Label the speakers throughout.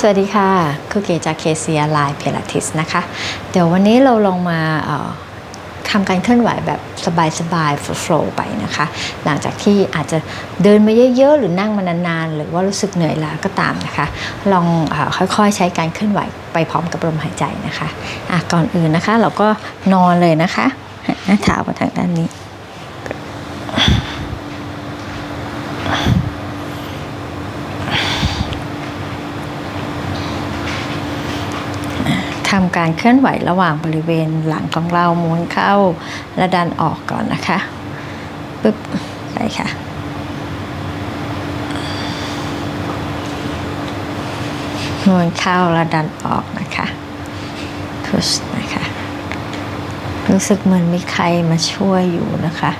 Speaker 1: สวัสดีค่ะคุกเกจากเคเซียไลน์เพลาทิสนะคะ เดี๋ยววันนี้เราลองมาทำการเคลื่อนไหวแบบสบายๆโฟล์ไปนะคะ หลังจากที่อาจจะเดินมาเยอะๆ หรือนั่งมานานๆ หรือว่ารู้สึกเหนื่อยล้าก็ตามนะคะ ลองอค่อยๆ ใช้การเคลื่อนไหวไปพร้อมกับลมหายใจนะคะะก่อนอื่นนะคะ เราก็นอนเลยนะคะหน้าเท้ามาทางด้านนี้ การเคลื่อนไหวระหว่างบริเวณหลังของเราม้วนเข้าและดันออกก่อนนะคะปึ๊บไปค่ะม้วนเข้าและดันออกนะคะพุชนะคะ รู้สึกเหมือนมีใครมาช่วยอยู่นะคะ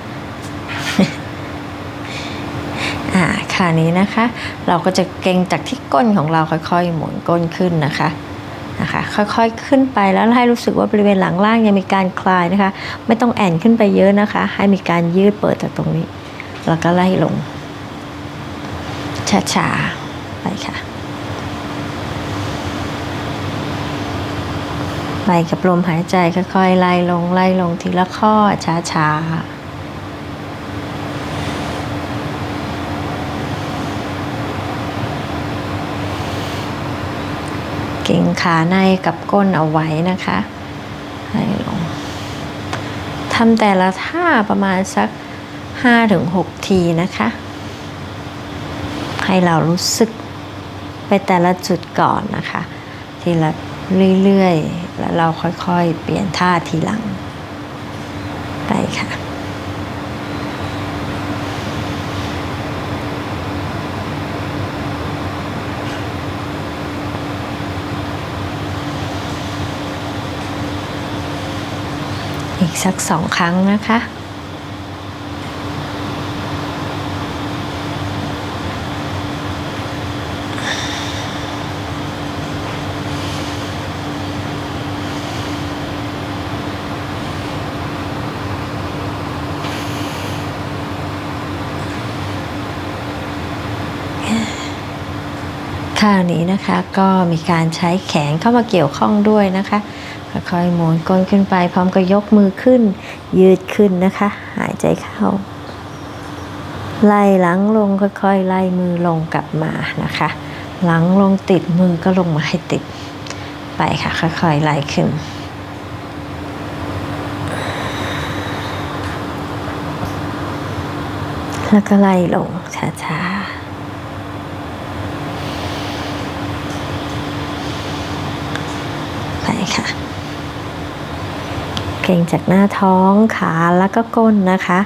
Speaker 1: อ่าคราวนี้นะคะ เราก็จะเกรงจากที่ก้นของเราค่อยๆ หมุนก้นขึ้นนะคะ นะคะค่อยๆขึ้นไปแล้วให้รู้สึกว่าบริเวณหลังล่างยังมีการคลายนะคะ ไม่ต้องแอนขึ้นไปเยอะนะคะ ให้มีการยืดเปิดจากตรงนี้ แล้วก็ไล่ลงช้าๆไปค่ะไปกับลมหายใจค่อยๆไล่ลงไล่ลงทีละข้อช้าๆ เก่งขาในกับก้นเอาไว้นะคะให้ลงทำแต่ละท่าประมาณสัก 5-6 ทีนะคะ ให้เรารู้สึกไปแต่ละจุดก่อนนะคะ ทีละเรื่อยๆ แล้วเราค่อยๆ เปลี่ยนท่าทีหลัง ไปค่ะ สักสองครั้งนะคะ คราวนี้นะคะ ก็มีการใช้แขนเข้ามาเกี่ยวข้องด้วยนะคะค่อยๆหมุนก้นขึ้นไป พร้อมกับยกมือขึ้น ยืดขึ้นนะคะ หายใจเข้า ไล่หลังลงค่อยๆ ไล่มือลงกลับมานะคะ หลังลงติดมือก็ลงมาให้ติดไปค่ะ ค่อยๆ ไล่ขึ้นแล้วก็ไล่ลงช้าๆ ไปค่ะ เก่งจากหน้าท้องขาแล้วก็ก้นนะคะ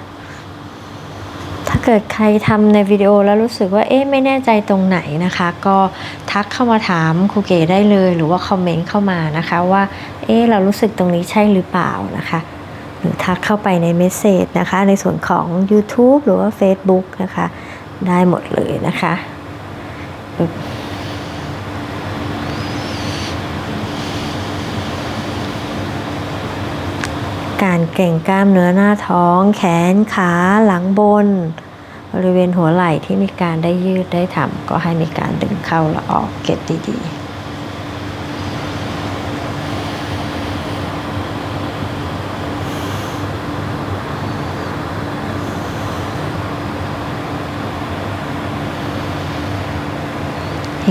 Speaker 1: ถ้าเกิดใครทำในวิดีโอแล้วรู้สึกว่าเอ๊ะไม่แน่ใจตรงไหนนะคะ ก็ทักเข้ามาถามครูเก๋ได้เลย หรือว่าคอมเมนต์เข้ามานะคะว่าเอ๊ะเรารู้สึกตรงนี้ใช่หรือเปล่านะคะหรือทักเข้าไปในเมสเซจนะคะ ในส่วนของ YouTube หรือว่า Facebook นะคะ ได้หมดเลยนะคะ การเก่งกล้ามเนื้อหน้าท้อง แขนขาหลังบน บริเวณหัวไหล่ที่มีการได้ยืดได้ทำก็ให้มีการดึงเข้าและออกเก็บดีๆ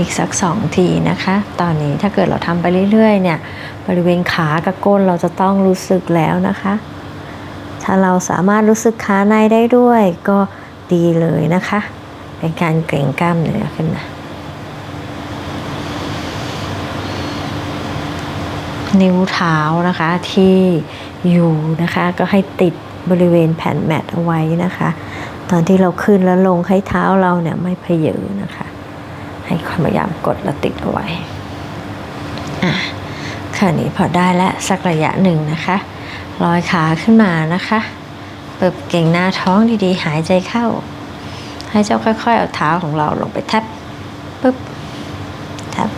Speaker 1: อีกสักสองทีนะคะ ตอนนี้ถ้าเกิดเราทำไปเรื่อยๆเนี่ยบริเวณขากับก้นเราจะต้องรู้สึกแล้วนะคะ ถ้าเราสามารถรู้สึกขาในได้ด้วยก็ดีเลยนะคะ เป็นการเกร็งกล้ามเนื้อขึ้นมานิ้วเท้านะคะที่อยู่นะคะก็ให้ติดบริเวณแผ่นแมตเอาไว้นะคะ ตอนที่เราขึ้นแล้วลงให้เท้าเราเนี่ยไม่เพเยอนะคะ ให้ความพยายามกดและติดเอาไว้อะคราวนี้พอได้แล้วสักระยะหนึ่งนะคะลอยขาขึ้นมานะคะเปิบเก่งหน้าท้องดีๆ หายใจเข้า ให้เจ้าค่อยๆ เอาเท้าของเราลงไปแท็บปึ๊บแท็บ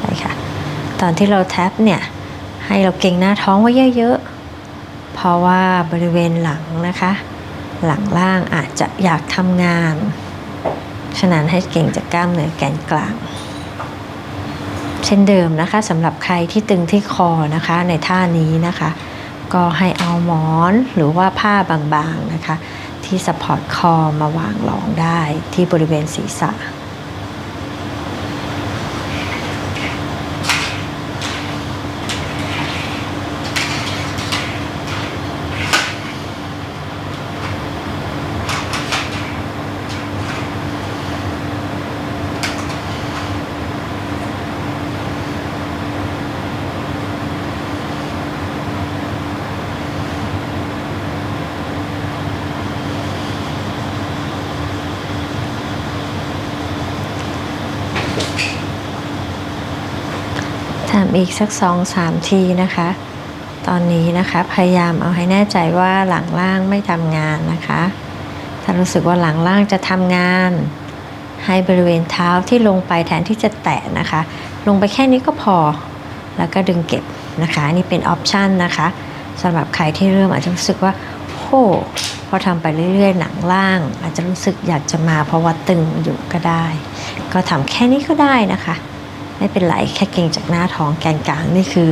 Speaker 1: ไปค่ะ ตอนที่เราแท็บเนี่ย ให้เราเก่งหน้าท้องไว้เยอะๆ เพราะว่าบริเวณหลังนะคะ หลังล่างอาจจะอยากทำงาน ฉะนั้นให้เก่งจากกล้ามเนื้อแกนกลาง เช่นเดิมนะคะสำหรับใครที่ตึงที่คอนะคะในท่านี้นะคะ ก็ให้เอาหมอนหรือว่าผ้าบางๆนะคะ ที่สปอร์ตคอมาวางรองได้ที่บริเวณศีรษะ อีกสักสองสามทีนะคะ ตอนนี้นะคะพยายามเอาให้แน่ใจว่าหลังล่างไม่ทำงานนะคะ ถ้ารู้สึกว่าหลังล่างจะทำงาน ให้บริเวณเท้าที่ลงไปแทนที่จะแตะนะคะ ลงไปแค่นี้ก็พอ แล้วก็ดึงเก็บนะคะอันนี่เป็นออปชันนะคะสำหรับใครที่เริ่มอาจจะรู้สึกว่าโหพอทำไปเรื่อยๆ หนังล่าง อาจจะรู้สึกอยากจะมาเพราะว่าตึงอยู่ก็ได้ ก็ทำแค่นี้ก็ได้นะคะ ไม่เป็นไรแค่เก่งจากหน้าท้องแกนกลางนี่คือ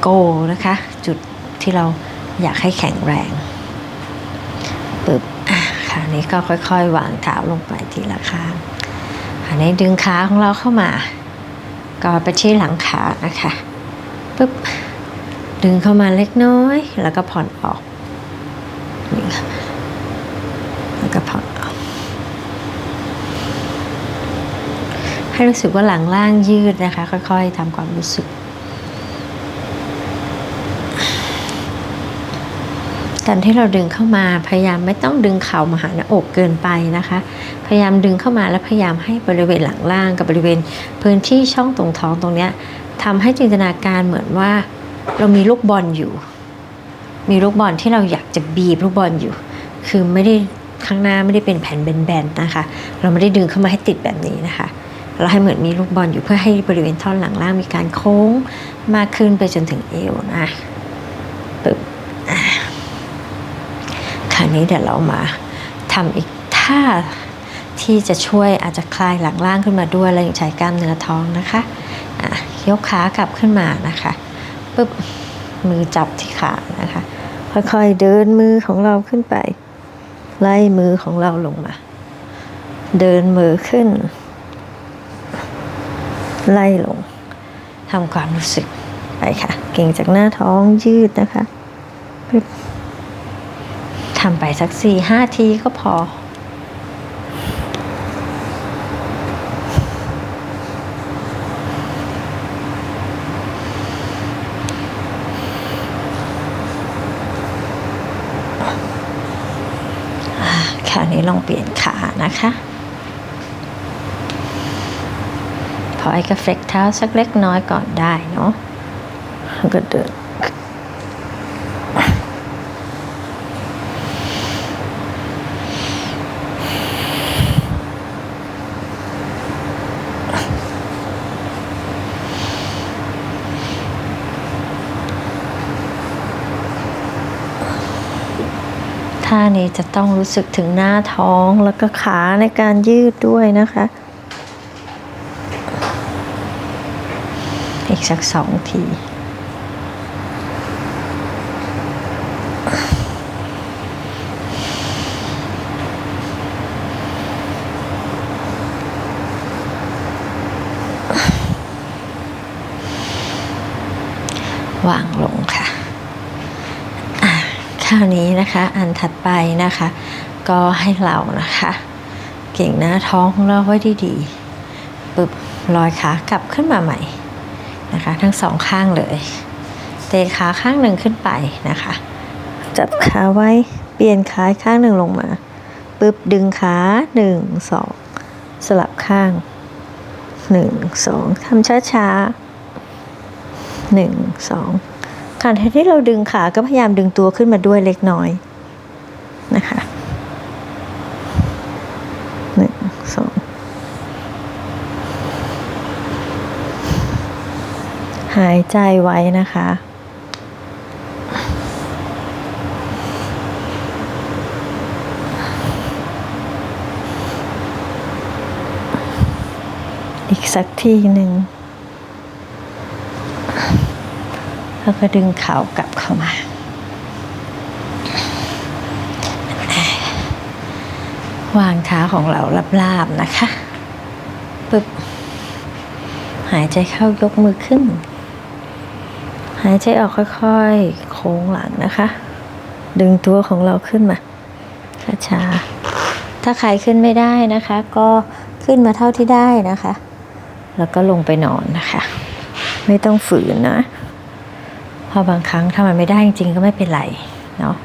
Speaker 1: โกนะคะ จุดที่เราอยากให้แข็งแรงปึ๊บอะคราวนี้ก็ค่อยๆ วางเท้าลงไปทีละข้างอันนี้ดึงขาของเราเข้ามาก็ไปที่หลังขานะคะปึ๊บดึงเข้ามาเล็กน้อย แล้วก็ผ่อนออกนี่ค่ะแล้วก็ผ่อนออก ให้รู้สึกว่าหลังล่างยืดนะคะ ค่อยๆทำความรู้สึกตอนที่เราดึงเข้ามาพยายามไม่ต้องดึงเข่ามาหาหน้าอกเกินไปนะคะ พยายามดึงเข้ามาแล้วพยายามให้บริเวณหลังล่างกับบริเวณพื้นที่ช่องตรงท้องตรงเนี้ยทำให้จินตนาการเหมือนว่าเรามีลูกบอลอยู่ มีลูกบอลที่เราอยากจะบีบลูกบอลอยู่ คือไม่ได้ข้างหน้าไม่ได้เป็นแผ่นแบนๆนะคะ เราไม่ได้ดึงเข้ามาให้ติดแบบนี้นะคะ เราให้เหมือนมีลูกบอลอยู่เพื่อให้บริเวณท่อนหลังล่างมีการโค้งมากขึ้นไปจนถึงเอวนะปึ๊บคราวนี้เดี๋ยวเรามาทำอีกท่าที่จะช่วยอาจจะคลายหลังล่างขึ้นมาด้วยและยังใช้กล้ามเนื้อท้องนะคะะยกขากลับขึ้นมานะคะปึ๊บมือจับที่ขานะคะ ค่อยๆเดินมือของเราขึ้นไป ไล่มือของเราลงมา เดินมือขึ้น ไล่ลงทำความรู้สึกไปค่ะ เก่งจากหน้าท้องยืดนะคะทำไปสักสี่ห้าทีก็พอคราวนี้ลองเปลี่ยนขานะคะ พอ ไอ้ก็เฟล็กเท้าสักเล็กน้อยก่อนได้เนาะแล้วก็เดินท่านี้จะต้องรู้สึกถึงหน้าท้องแล้วก็ขาในการยืดด้วยนะคะ อีกสักสองที วางลงค่ะคราวนี้นะคะอันถัดไปนะคะ ก็ให้เรานะคะ เก่งหน้าท้องของเราไว้ดีๆปึ๊บลอยขากลับขึ้นมาใหม่ นะคะ ทั้งสองข้างเลยเตะขาข้างหนึ่งขึ้นไปนะคะ จับขาไว้เปลี่ยนขาข้างหนึ่งลงมาปึ๊บดึงขาหนึ่งสองสลับข้างหนึ่งสองทำช้าๆหนึ่งสองขณะที่เราดึงขาก็พยายามดึงตัวขึ้นมาด้วยเล็กน้อยนะคะหนึ่งสอง หายใจไว้นะคะ อีกสักทีหนึ่งแล้วก็ดึงเข่ากลับเข้ามาวางเท้าของเราลาบๆนะคะปึ๊บหายใจเข้ายกมือขึ้น หายใจออกค่อยๆ โค้งหลังนะคะ ดึงตัวของเราขึ้นมาช้าๆถ้าใครขึ้นไม่ได้นะคะ ก็ขึ้นมาเท่าที่ได้นะคะ แล้วก็ลงไปนอนนะคะ ไม่ต้องฝืนนะเพอบางครั้งถ้ามันไม่ได้จริงๆก็ไม่เป็นไรเนาะ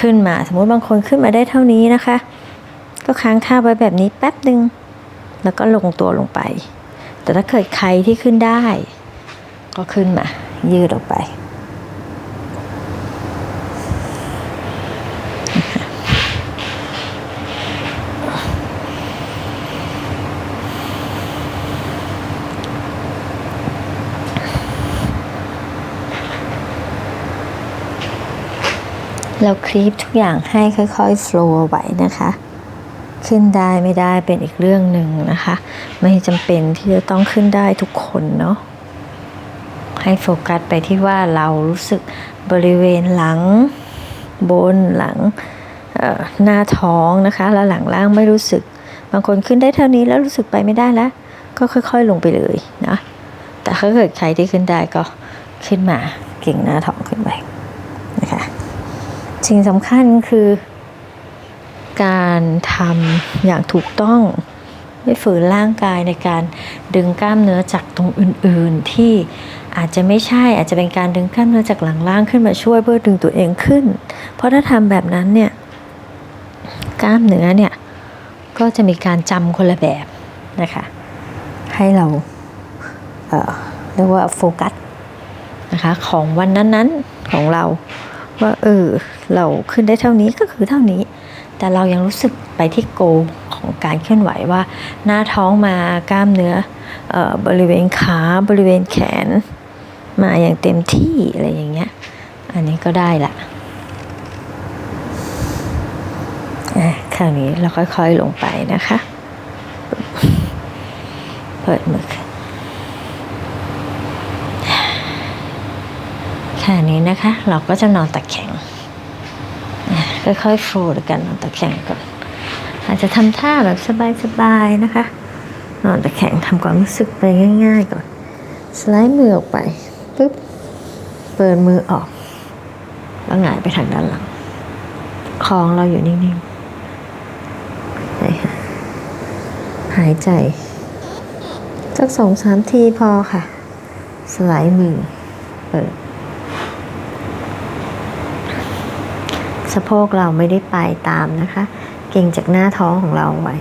Speaker 1: ขึ้นมาสมมติบางคนขึ้นมาได้เท่านี้นะคะ ก็ค้างท่าไว้แบบนี้แป๊บหนึ่งแล้วก็ลงตัวลงไป แต่ถ้าเกิดใครที่ขึ้นได้ ก็ขึ้นมา ยืดออกไป เราคลีปทุกอย่างให้ค่อยๆ โฟลว์ไว้นะคะขึ้นได้ไม่ได้เป็นอีกเรื่องหนึ่งนะคะ ไม่จำเป็นที่จะต้องขึ้นได้ทุกคนเนาะ ให้โฟกัสไปที่ว่าเรารู้สึกบริเวณหลังบนหลังหน้าท้องนะคะแล้วหลังล่างไม่รู้สึก บางคนขึ้นได้เท่านี้แล้วรู้สึกไปไม่ได้แล้ว ก็ค่อยๆลงไปเลยนะแต่ถ้าเกิดใครที่ขึ้นได้ก็ขึ้นมาเก่งหน้าท้องขึ้นไปนะคะสิ่งสำคัญคือการทำอย่างถูกต้องไม่ฝืนร่างกายในการดึงกล้ามเนื้อจากตรงอื่นๆที่ อาจจะไม่ใช่อาจจะเป็นการดึงกล้ามเนื้อจากหลังล่างขึ้นมาช่วยเพื่อดึงตัวเองขึ้น เพราะถ้าทำแบบนั้นเนี่ยกล้ามเนื้อเนี่ยก็จะมีการจำคนละแบบนะคะให้เราเเรียกว่าโฟกัสนะคะของวันนั้นๆของเราว่าเออเราขึ้นได้เท่านี้ก็คือเท่านี้ แต่เรายังรู้สึกไปที่โกของการเคลื่อนไหวว่า หน้าท้องมากล้ามเนื้อออบริเวณขาบริเวณแขน มาอย่างเต็มที่อะไรอย่างเงี้ย อันนี้ก็ได้ละอะคราวนี้เราค่อยๆลงไปนะคะ เปิดมือแค่นี้นะคะ เราก็จะนอนตะแคงค่อยๆโฟลว์ด้วยกันนอนตะแคงก่อน อาจจะทำท่าแบบสบายๆนะคะ นอนตะแคงทำความรู้สึกไปง่ายๆก่อน สไลด์มือออกไป ปุ๊บเปิดมือออก แล้วหงายไปทางด้านหลังคองเราอยู่นิ่งๆค่ะหายใจสักสองสามทีพอค่ะสไลด์มือ เปิด สะโพกเราไม่ได้ไปตามนะคะ เก่งจากหน้าท้องของเราไว้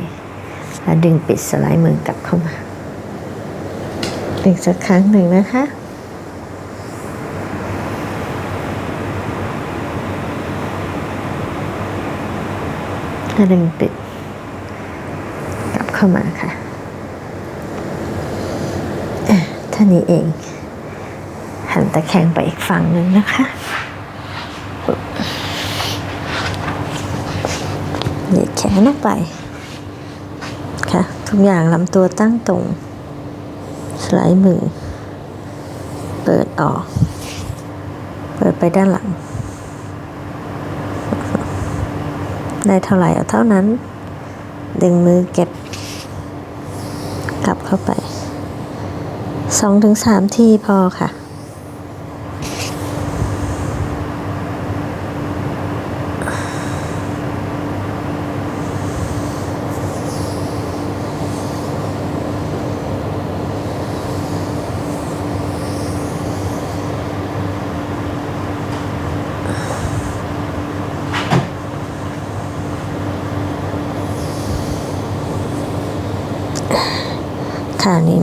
Speaker 1: แล้วดึงปิดสไลด์มือ กลับเข้ามาดึงสักครั้งหนึ่งนะคะ แล้วดึงปิด กลับเข้ามาค่ะท่านี้เอง หันตะแคงไปอีกฝั่งหนึ่งนะคะเหยียดแขนออกไป ค่ะ ทุกอย่างลำตัวตั้งตรง สไลด์มือ เปิดออก เปิดไปด้านหลัง ได้เท่าไหร่เอาเท่านั้น ดึงมือเก็บ กลับเข้าไปสองถึงสามทีพอค่ะ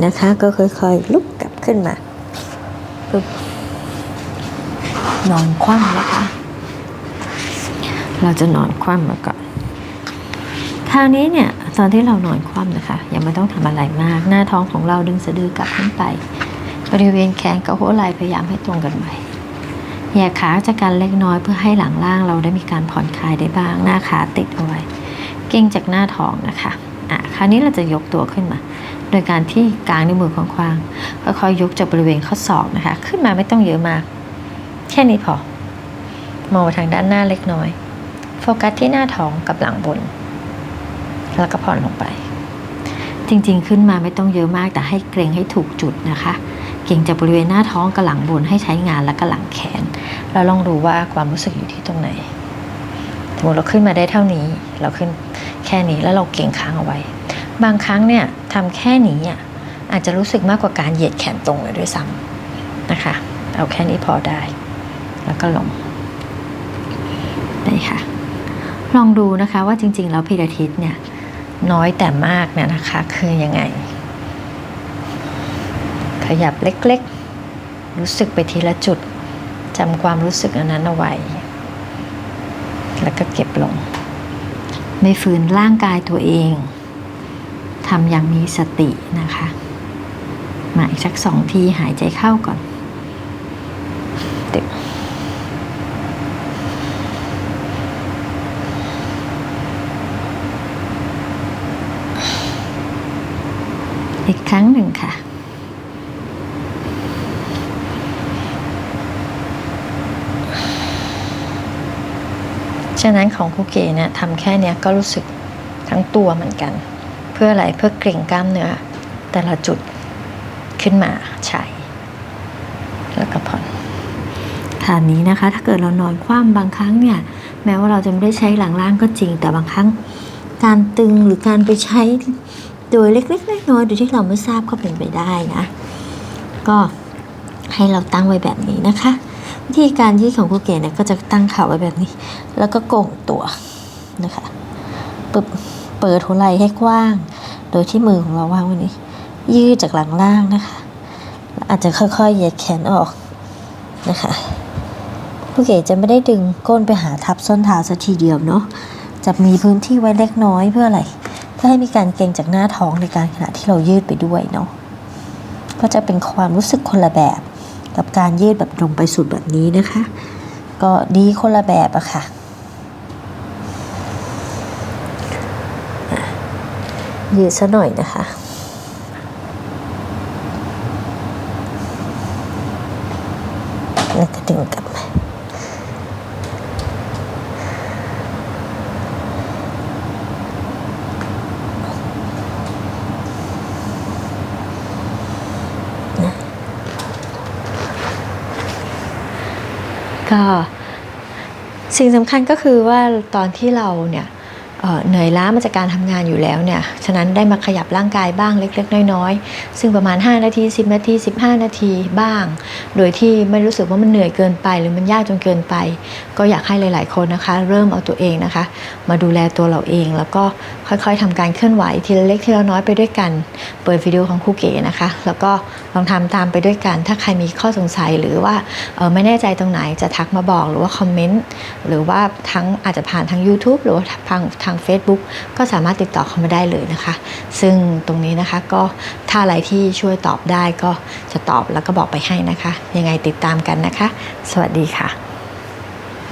Speaker 1: นะคะ ก็ค่อยๆลุกกลับขึ้นมาปึ๊บนอนคว่ำนะคะ เราจะนอนคว่ำมาก่อนคราวนี้เนี่ยตอนที่เรานอนคว่ำนะคะ ยังไม่ต้องทำอะไรมาก หน้าท้องของเราดึงสะดือกลับขึ้นไป บริเวณแขนกับหัวไหล่พยายามให้ตรงกันไว้แยกขาจากกันเล็กน้อยเพื่อให้หลังล่างเราได้มีการผ่อนคลายได้บ้าง หน้าขาติดเอาไว้ เก่งจากหน้าท้องนะคะอะคราวนี้เราจะยกตัวขึ้นมา โดยการที่กางนิ้วมือขวางๆค่อยๆยกจากบริเวณข้อศอกนะคะ ขึ้นมาไม่ต้องเยอะมาก แค่นี้พอ มองไปทางด้านหน้าเล็กน้อย โฟกัสที่หน้าท้องกับหลังบน แล้วก็ผ่อนลงไป จริงๆ ขึ้นมาไม่ต้องเยอะมากแต่ให้เกรงให้ถูกจุดนะคะเกรงจากบริเวณหน้าท้องกับหลังบนให้ใช้งานแล้วก็หลังแขนแล้วลองดูว่าความรู้สึกอยู่ที่ตรงไหนสมมติเราขึ้นมาได้เท่านี้ เราขึ้นแค่นี้แล้วเราเก่งค้างเอาไว้ บางครั้งเนี่ยทำแค่นี้อะอาจจะรู้สึกมากกว่าการเหยียดแขนตรงเลยด้วยซ้ำนะคะ เอาแค่นี้พอได้ แล้วก็ลงได้ค่ะ ลองดูนะคะว่าจริง ๆ แล้วพิลาทิสเนี่ยน้อยแต่มากเนี่ยนะคะ คือยังไง ขยับเล็กๆ รู้สึกไปทีละจุดจำความรู้สึกอันนั้นเอาไว้ แล้วก็เก็บลง ไม่ฝืนร่างกายตัวเอง ทำอย่างมีสตินะคะ มาอีกสักสองทีหายใจเข้าก่อนติดอีกครั้งหนึ่งค่ะ ฉะนั้นของครูเก๋เนี่ยทำแค่เนี้ยก็รู้สึกทั้งตัวเหมือนกัน พื่ออะไรเพื่อเกร็งกล้ามเนื้อแต่ละจุดขึ้นมาใช้แล้วก็ผ่อนฐานนี้นะคะ ถ้าเกิดเรานอนคว่ำบางครั้งเนี่ย แม้ว่าเราจะไม่ได้ใช้หลังล่างก็จริง แต่บางครั้งการตึงหรือการไปใช้โดยเล็กๆน้อยๆโดยที่เราไม่ทราบก็เป็นไปได้นะ ก็ให้เราตั้งไว้แบบนี้นะคะ วิธีการยืดของครูเก๋เนี่ยก็จะตั้งเข่าไว้แบบนี้ แล้วก็โก่งตัวนะคะปึ๊บ เปิดหัวไหล่ให้กว้าง โดยที่มือของเราวางไว้นี้ ยืดจากหลังล่างนะคะ อาจจะค่อยๆเหยียดแขนออกนะคะครูเก๋จะไม่ได้ดึงก้นไปหาทับส้นเท้าสักทีเดียวเนาะจะมีพื้นที่ไว้เล็กน้อยเพื่ออะไร เพื่อให้มีการเกรงจากหน้าท้องในการขณะที่เรายืดไปด้วยเนาะก็จะเป็นความรู้สึกคนละแบบ กับการยืดแบบตรงไปสุดแบบนี้นะคะ ก็ดีคนละแบบอะคะ่ะ ยืดซะหน่อยนะคะ แล้วก็ดึงกลับมาก็สิ่งสำคัญก็คือว่าตอนที่เราเนี่ย เหนื่อยล้ามาจากการทำงานอยู่แล้วเนี่ย ฉะนั้นได้มาขยับร่างกายบ้างเล็ก ๆ น้อย ๆ ซึ่งประมาณ 5 นาที 10 นาที 15 นาทีบ้าง โดยที่ไม่รู้สึกว่ามันเหนื่อยเกินไปหรือมันยากจนเกินไป ก็อยากให้หลาย ๆ คนนะคะ เริ่มเอาตัวเองนะคะ มาดูแลตัวเราเอง แล้วก็ค่อยๆทำการเคลื่อนไหวทีละเล็กทีละน้อยไปด้วยกัน เปิดวิดีโอของครูเก๋นะคะ แล้วก็ลองทำตามไปด้วยกัน ถ้าใครมีข้อสงสัยหรือว่าไม่แน่ใจตรงไหนจะทักมาบอกหรือว่าคอมเมนต์หรือว่าทั้งอาจจะผ่านทาง YouTube หรือว่าทางาง Facebook ก็สามารถติดต่อเข้ามาได้เลยนะคะ ซึ่งตรงนี้นะคะก็ถ้าอะไรที่ช่วยตอบได้ก็จะตอบแล้วก็บอกไปให้นะคะ ยังไงติดตามกันนะคะ สวัสดีค่ะ